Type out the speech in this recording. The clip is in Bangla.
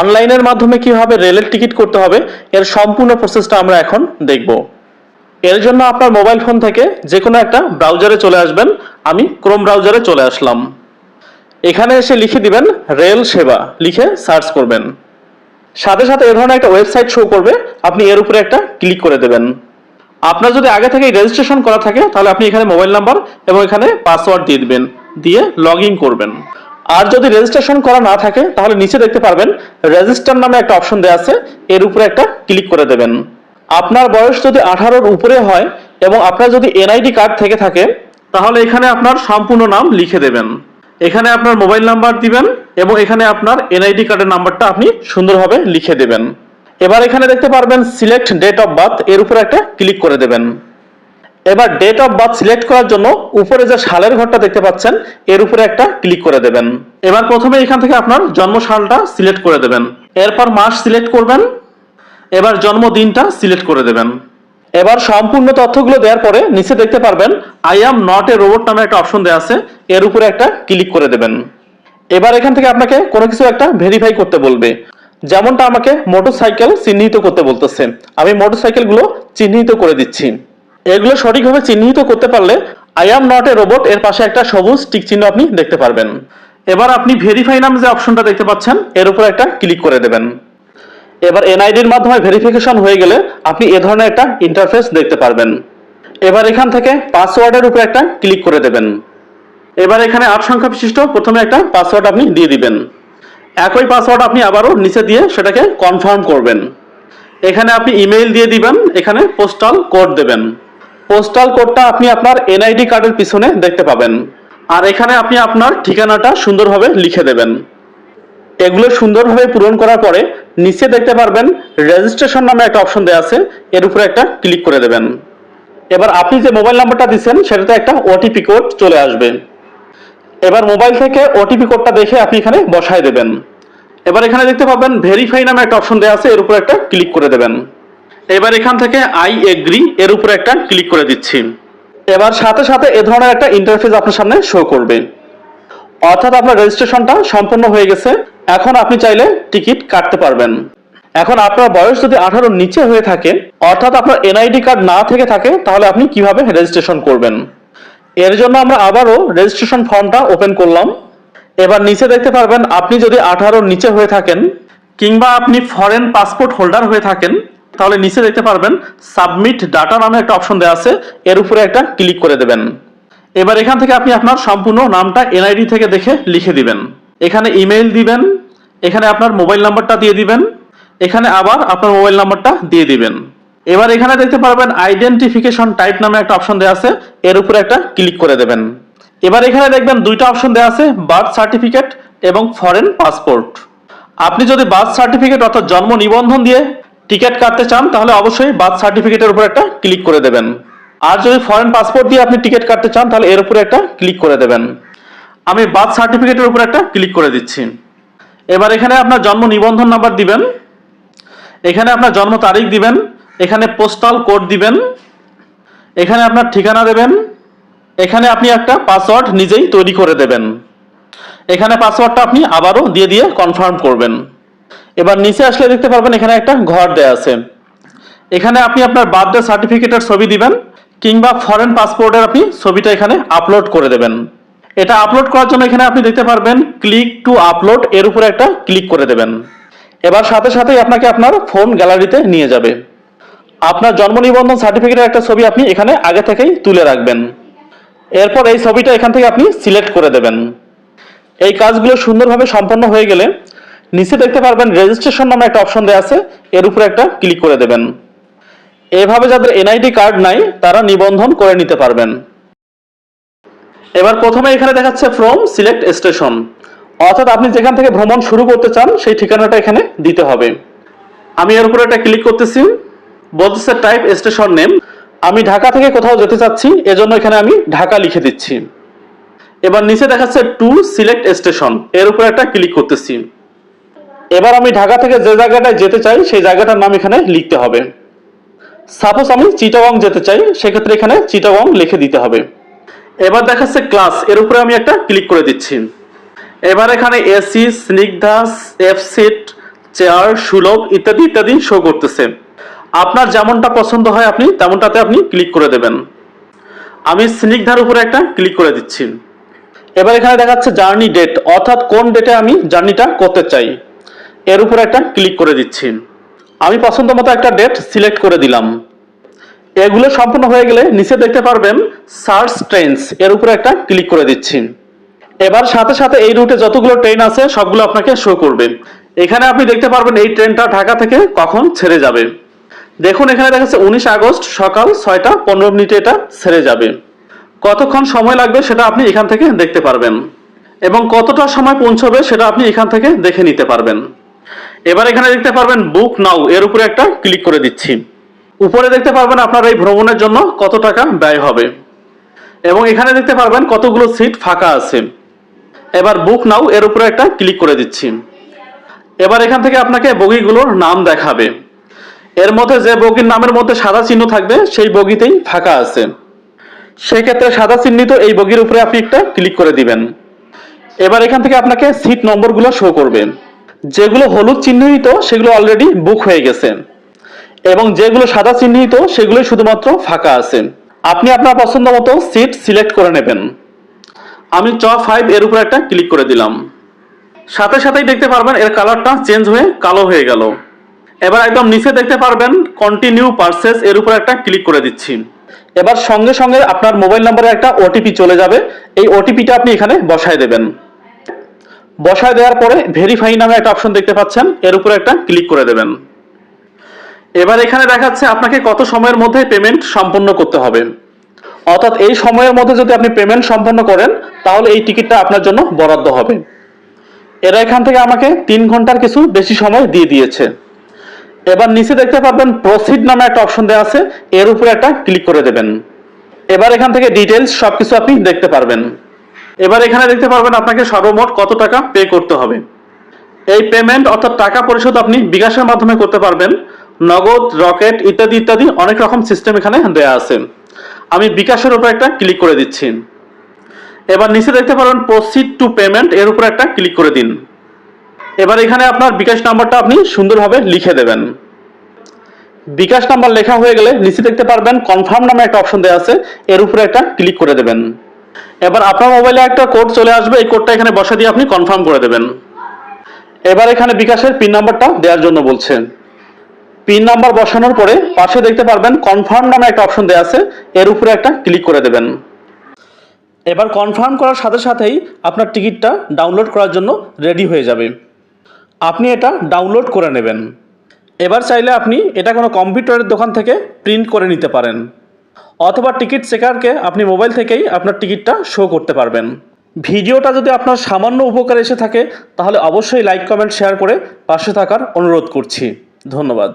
অনলাইনের মাধ্যমে কীভাবে রেলের টিকিট করতে হবে, এর সম্পূর্ণ প্রসেসটা আমরা এখন দেখব। এর জন্য আপনার মোবাইল ফোন থেকে যে কোনো একটা ব্রাউজারে চলে আসবেন। আমি ক্রোম ব্রাউজারে চলে আসলাম। এখানে এসে লিখে দিবেন, রেল সেবা লিখে সার্চ করবেন। সাথে সাথে এ ধরনের একটা ওয়েবসাইট শো করবে, আপনি এর উপরে একটা ক্লিক করে দেবেন। আপনার যদি আগে থেকেই রেজিস্ট্রেশন করা থাকে, তাহলে আপনি এখানে মোবাইল নাম্বার এবং এখানে পাসওয়ার্ড দিয়ে দিবেন, দিয়ে লগ করবেন। আর যদি রেজিস্ট্রেশন করা না থাকে, তাহলে নিচে দেখতে পারবেন রেজিস্টার নামে একটা অপশন দেওয়া আছে, এর উপরে একটা ক্লিক করে দেবেন। আপনার বয়স যদি আঠারোর উপরে হয় এবং আপনার যদি এনআইডি কার্ড থেকে থাকে, তাহলে এখানে আপনার সম্পূর্ণ নাম লিখে দেবেন। এখানে আপনার মোবাইল নাম্বার দিবেন এবং এখানে আপনার এনআইডি কার্ডের নাম্বারটা আপনি সুন্দরভাবে লিখে দেবেন। এবার এখানে দেখতে পারবেন সিলেক্ট ডেট অফ বার্থ এর উপরে একটা ক্লিক করে দেবেন। এবার ডেট অফ বার্থ সিলেক্ট করার জন্য উপরে যে সালের ঘরটা দেখতে পাচ্ছেন, এর উপরে একটা ক্লিক করে দেবেন। এবার প্রথমে এখান থেকে আপনার জন্ম সালটা সিলেক্ট করে দেবেন। এরপর মাস সিলেক্ট করবেন। এবার জন্মদিনটা সিলেক্ট করে দেবেন। এবার সম্পূর্ণ তথ্যগুলো দেওয়ার পরে নিচে দেখতে পারবেন I am not a robot নামে একটা অপশন দেওয়া আছে, এর উপরে একটা ক্লিক করে দেবেন। এবার এখান থেকে আপনাকে কোনো কিছু একটা ভেরিফাই করতে বলবে। যেমনটা আমাকে মোটরসাইকেল চিহ্নিত করতে বলতেছে। আমি মোটরসাইকেলগুলো চিহ্নিত করে দিচ্ছি। এগুলো সঠিকভাবে চিহ্নিত করতে পারলে I am not a robot এর পাশে একটা সবুজ টিক চিহ্ন আপনি দেখতে পারবেন। এবার আপনি ভেরিফাই নাম যে অপশনটা দেখতে পাচ্ছেন, এর উপর একটা ক্লিক করে দেবেন। এবার এনআইডির মাধ্যমে ভেরিফিকেশন হয়ে গেলে আপনি এ ধরনের একটা ইন্টারফেস দেখতে পারবেন। এবার এখান থেকে পাসওয়ার্ডের উপরে একটা ক্লিক করে দেবেন। এবার এখানে আট সংখ্যা বিশিষ্ট প্রথমে একটা পাসওয়ার্ড আপনি দিয়ে দিবেন। একই পাসওয়ার্ড আপনি আবারও নিচে দিয়ে সেটাকে কনফার্ম করবেন। এখানে আপনি ইমেইল দিয়ে দিবেন, এখানে পোস্টাল কোড দেবেন। পোস্টাল কোডটা আপনি আপনার এনআইডি কার্ডের পিছনে দেখতে পাবেন। আর এখানে আপনি আপনার ঠিকানাটা সুন্দরভাবে লিখে দেবেন। এগুলো সুন্দরভাবে পূরণ করার পরে নিচে দেখতে পারবেন রেজিস্ট্রেশন নামে একটা অপশন দেওয়া আছে, এর উপরে একটা ক্লিক করে দেবেন। এবার আপনি যে মোবাইল নাম্বারটা দিচ্ছেন, সেটাতে একটা ওটিপি কোড চলে আসবে। এবার মোবাইল থেকে ওটিপি কোডটা দেখে আপনি এখানে বসায় দেবেন। এবার এখানে দেখতে পাবেন ভেরিফাই নামে একটা অপশন দেওয়া আছে, এর উপরে একটা ক্লিক করে দেবেন। এবার এখান থেকে আই এগ্রি এর উপরে একটা ক্লিক করে দিচ্ছি। এবার সাথে সাথে এ ধরনের একটা ইন্টারফেস আপনার সামনে শো করবে। অর্থাৎ আপনার রেজিস্ট্রেশনটা সম্পূর্ণ হয়ে গেছে। এখন আপনি চাইলে টিকিট কাটতে পারবেন। এখন আপনার বয়স যদি আঠারোর নিচে হয়ে থাকে, অর্থাৎ আপনার এনআইডি কার্ড না থেকে থাকে, তাহলে আপনি কীভাবে রেজিস্ট্রেশন করবেন? এর জন্য আমরা আবারও রেজিস্ট্রেশন ফর্মটা ওপেন করলাম। এবার নিচে দেখতে পারবেন, আপনি যদি আঠারোর নিচে হয়ে থাকেন, কিংবা আপনি ফরেন পাসপোর্ট হোল্ডার হয়ে থাকেন তাহলে নিচে দেখতে পারবেন সাবমিট ডাটা নামে একটা অপশন দেওয়া আছে, এর উপরে একটা ক্লিক করে দেবেন। এবার এখান থেকে আপনি আপনার সম্পূর্ণ নামটা এনআইডি থেকে দেখে লিখে দিবেন। এখানে ইমেইল দিবেন, এখানে আপনার মোবাইল নাম্বারটা দিয়ে দিবেন, এখানে আবার আপনার মোবাইল নাম্বারটা দিয়ে দিবেন। এবার এখানে দেখতে পারবেন আইডেন্টিফিকেশন টাইপ নামে একটা অপশন দেওয়া আছে, এর উপরে একটা ক্লিক করে দেবেন। এবার এখানে দেখবেন দুইটা অপশন দেওয়া আছে বার্থ সার্টিফিকেট এবং ফরেন পাসপোর্ট আপনি যদি বার্থ সার্টিফিকেট অর্থাৎ জন্ম নিবন্ধন দিয়ে টিকিট কাটতে চান, তাহলে অবশ্যই বার্থ সার্টিফিকেটের উপর একটা ক্লিক করে দেবেন। আর যদি ফরেন পাসপোর্ট দিয়ে আপনি টিকিট কাটতে চান, তাহলে এর উপরে একটা ক্লিক করে দেবেন। আমি বার্থ সার্টিফিকেটের উপর একটা ক্লিক করে দিচ্ছি। এবার এখানে আপনার জন্ম নিবন্ধন নাম্বার দিবেন। এখানে আপনার জন্ম তারিখ দিবেন। এখানে পোস্টাল কোড দিবেন। এখানে আপনার ঠিকানা দেবেন। এখানে আপনি একটা পাসওয়ার্ড নিজেই তৈরি করে দেবেন। এখানে পাসওয়ার্ডটা আপনি আবারও দিয়ে দিয়ে কনফার্ম করবেন। এবার নিচে আসলে দেখতে পারবেন এখানে একটা ঘর দেয়া আছে। এখানে আপনি আপনার বার্থডে সার্টিফিকেটের ছবি দিবেন, কিংবা ফরেন পাসপোর্টের আপনি ছবিটা এখানে আপলোড করে দেবেন। এটা আপলোড করার জন্য এখানে আপনি দেখতে পারবেন ক্লিক টু আপলোড এর উপরে একটা ক্লিক করে দেবেন। এবার সাথে সাথেই আপনাকে আপনার ফোন গ্যালারিতে নিয়ে যাবে। আপনার জন্ম নিবন্ধন সার্টিফিকেটের একটা ছবি আপনি এখানে আগে থেকেই তুলে রাখবেন। এরপর এই ছবিটা এখান থেকে আপনি সিলেক্ট করে দেবেন। এই কাজগুলো সুন্দরভাবে সম্পন্ন হয়ে গেলে নিচে দেখতে পারবেন রেজিস্ট্রেশন নামে একটা অপশন দেওয়া আছে। এর উপরে একটা ক্লিক করে দেবেন। এভাবে যাদের এনআইডি কার্ড নাই, তারা নিবন্ধন করে নিতে পারবেন। এবার প্রথমে এখানে দেখাচ্ছে ফ্রম সিলেক্ট স্টেশন অর্থাৎ আপনি যেখান থেকে ভ্রমণ শুরু করতে চান, সেই ঠিকানাটা এখানে দিতে হবে। আমি এর উপরে একটা ক্লিক করতেছি। বলতেছে টাইপ স্টেশন নেম আমি ঢাকা থেকে কোথাও যেতে চাচ্ছি, এজন্য এখানে আমি ঢাকা লিখে দিচ্ছি। এবার নিচে দেখাচ্ছে টু সিলেক্ট স্টেশনের উপরে একটা ক্লিক করতেছি। এবার আমি ঢাকা থেকে যে জায়গাটায় যেতে চাই, সেই জায়গাটার নাম এখানে লিখতে হবে। সাপোজ আমি চিটাগং যেতে চাই, সেক্ষেত্রে এখানে চিটাগং লিখে দিতে হবে। এবার দেখাচ্ছে ক্লাস এর উপরে আমি একটা ক্লিক করে দিচ্ছি। এবার এখানে AC Snigdha F seat chair Sulov ইত্যাদি ইত্যাদি শো করতেছে। আপনার যেমনটা পছন্দ হয় আপনি, তেমনটাতে আপনি ক্লিক করে দেবেন। আমি স্নিগ্ধার উপরে একটা ক্লিক করে দিচ্ছি। এবার এখানে দেখাচ্ছে জার্নি ডেট অর্থাৎ কোন ডেটে আমি জার্নিটা করতে চাই। এর উপরে একটা ক্লিক করে দিচ্ছি। আমি পছন্দ মতো একটা ডেট সিলেক্ট করে দিলাম। এগুলো সম্পূর্ণ হয়ে গেলে নিচে দেখতে পারবেন সার্চ ট্রেনস এর উপরে একটা ক্লিক করে দিচ্ছি। এবার সাথে সাথে এই রুটে যতগুলো ট্রেন আছে, সবগুলো আপনাকে শো করবে। এখানে আপনি দেখতে পারবেন এই ট্রেনটা ঢাকা থেকে কখন ছেড়ে যাবে। দেখুন, এখানে দেখা যাচ্ছে উনিশ আগস্ট সকাল ছয়টা পনেরো মিনিটে এটা ছেড়ে যাবে। কতক্ষণ সময় লাগবে সেটা আপনি এখান থেকে দেখতে পারবেন। এবং কতটা সময় পৌঁছবে সেটা আপনি এখান থেকে দেখে নিতে পারবেন। এবার এখানে দেখতে পারবেন বুক নাও এর উপরে একটা ক্লিক করে দিচ্ছি। উপরে দেখতে পারবেন আপনার এই ভ্রমণের জন্য কত টাকা ব্যয় হবে। এবং এখানে দেখতে পারবেন কতগুলো সিট ফাঁকা আছে। এবার বুক নাও এর উপরে একটা ক্লিক করে দিচ্ছি। এবার এখান থেকে আপনাকে বগিগুলোর নাম দেখাবে। এর মধ্যে যে বগির নামের মধ্যে সাদা চিহ্ন থাকবে, সেই বগিতেই ফাঁকা আছে। সেই ক্ষেত্রে সাদা চিহ্নিত এই বগির উপরে আপনি একটা ক্লিক করে দিবেন। এবার এখান থেকে আপনাকে সিট নম্বরগুলো শো করবে। যেগুলো হলুদ চিহ্নিত, সেগুলো অলরেডি বুক হয়ে গেছে। এবং যেগুলো সাদা চিহ্নিত সেগুলো শুধুমাত্র ফাঁকা আছে। আপনি আপনার পছন্দ মতো সিট সিলেক্ট করে নেবেন। আমি চ ফাইভ এর উপর একটা ক্লিক করে দিলাম। সাথে সাথেই দেখতে পারবেন এর কালারটা চেঞ্জ হয়ে কালো হয়ে গেল। এবার একদম নিচে দেখতে পারবেন কন্টিনিউ পারচেস এর উপর একটা ক্লিক করে দিচ্ছি। এবার সঙ্গে সঙ্গে আপনার মোবাইল নম্বরে একটা ওটিপি চলে যাবে। এই ওটিপিটা আপনি এখানে বসায় দেবেন। বসায় দেওয়ার পরে ভেরিফাই নামে একটা অপশন দেখতে পাচ্ছেন। এর উপরে একটা ক্লিক করে দেবেন। এবার এখানে দেখাচ্ছে আপনাকে কত সময়ের মধ্যে পেমেন্ট সম্পন্ন করতে হবে। অর্থাৎ এই সময়ের মধ্যে যদি আপনি পেমেন্ট সম্পন্ন করেন, তাহলে এই টিকিটটা আপনার জন্য বরাদ্দ হবে। এরা এখান থেকে আমাকে তিন ঘণ্টার কিছু বেশি সময় দিয়ে দিয়েছে। এবার নিচে দেখতে পারবেন প্রসিড নামে একটা অপশন দেওয়া আছে। এর উপরে একটা ক্লিক করে দেবেন। এবার এখান থেকে ডিটেলস সবকিছু আপনি দেখতে পারবেন। এবার এখানে দেখতে পারবেন আপনাকে সর্বমোট কত টাকা পে করতে হবে। এই পেমেন্ট অর্থাৎ টাকা পরিশোধ আপনি বিকাশের মাধ্যমে করতে পারবেন। নগদ, রকেট ইত্যাদি ইত্যাদি অনেক রকম সিস্টেম এখানে দেওয়া আছে। আমি বিকাশের উপর একটা ক্লিক করে দিচ্ছি। এবার নিচে দেখতে পারবেন প্রসিড টু পেমেন্ট এর উপর একটা ক্লিক করে দিন। এবার এখানে আপনার বিকাশ নাম্বারটা আপনি সুন্দরভাবে লিখে দেবেন। বিকাশ নাম্বার লেখা হয়ে গেলে নিচে দেখতে পারবেন কনফার্ম নামে একটা অপশন দেওয়া আছে। এর উপরে একটা ক্লিক করে দেবেন। এবার আপনার মোবাইলে একটা কোড চলে আসবে, এই কোডটা এখানে বসা দিয়ে আপনি কনফার্ম করে দেবেন। এবার এখানে বিকাশের পিন নাম্বারটা দেওয়ার জন্য বলছেন। পিন নাম্বার বসানোর পরে পাশে দেখতে পারবেন কনফার্ম নামে একটা অপশন দেওয়া আছে, এর উপরে একটা ক্লিক করে দেবেন। এবার কনফার্ম করার সাথে সাথেই আপনার টিকিটটা ডাউনলোড করার জন্য রেডি হয়ে যাবে। আপনি এটা ডাউনলোড করে নেবেন। এবার চাইলে আপনি এটা কোনো কম্পিউটারের দোকান থেকে প্রিন্ট করে নিতে পারেন। অথবা টিকিট চেকারকে আপনি মোবাইল থেকেই আপনার টিকিটটা শো করতে পারবেন। ভিডিওটা যদি আপনার সামান্য উপকার এসে থাকে, তাহলে অবশ্যই লাইক কমেন্ট শেয়ার করে পাশে থাকার অনুরোধ করছি। ধন্যবাদ।